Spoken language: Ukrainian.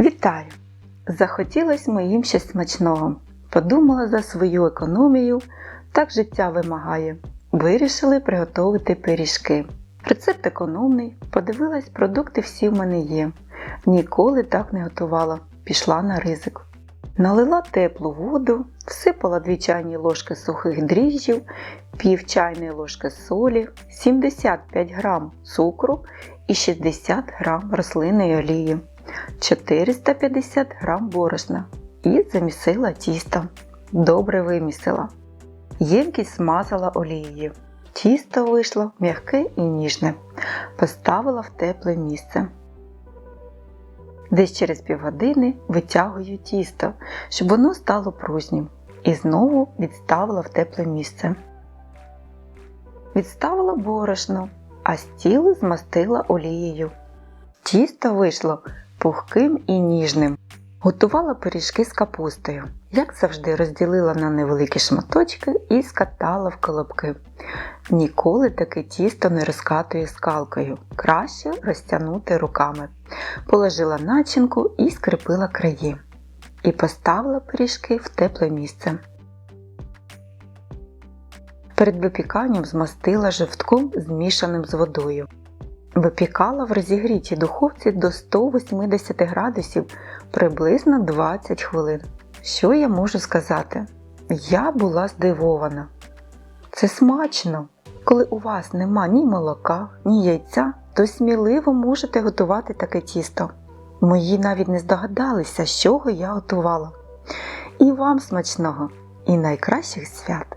Вітаю! Захотілось моїм щось смачного. Подумала за свою економію, так життя вимагає. Вирішили приготувати пиріжки. Рецепт економний, подивилась, продукти всі в мене є. Ніколи так не готувала, пішла на ризик. Налила теплу воду, всипала 2 чайні ложки сухих дріжджів, пів чайної ложки солі, 75 г цукру і 60 г рослинної олії. 450 г борошна і замісила тісто. Добре вимісила. Ємкість смазала олією. Тісто вийшло м'яке і ніжне. Поставила в тепле місце. Десь через півгодини витягую тісто, щоб воно стало пружнім. І знову відставила в тепле місце. Відставила борошно, а стіл змастила олією. Тісто вийшло пухким і ніжним. Готувала пиріжки з капустою. Як завжди, розділила на невеликі шматочки і скатала в колобки. Ніколи таке тісто не розкатую скалкою. Краще розтягнути руками. Положила начинку і скріпила краї. І поставила пиріжки в тепле місце. Перед випіканням змастила жовтком змішаним з водою. Випікала в розігрітій духовці до 180 градусів приблизно 20 хвилин. Що я можу сказати? Я була здивована. Це смачно! Коли у вас нема ні молока, ні яйця, то сміливо можете готувати таке тісто. Мої навіть не здогадалися, з чого я готувала. І вам смачного і найкращих свят!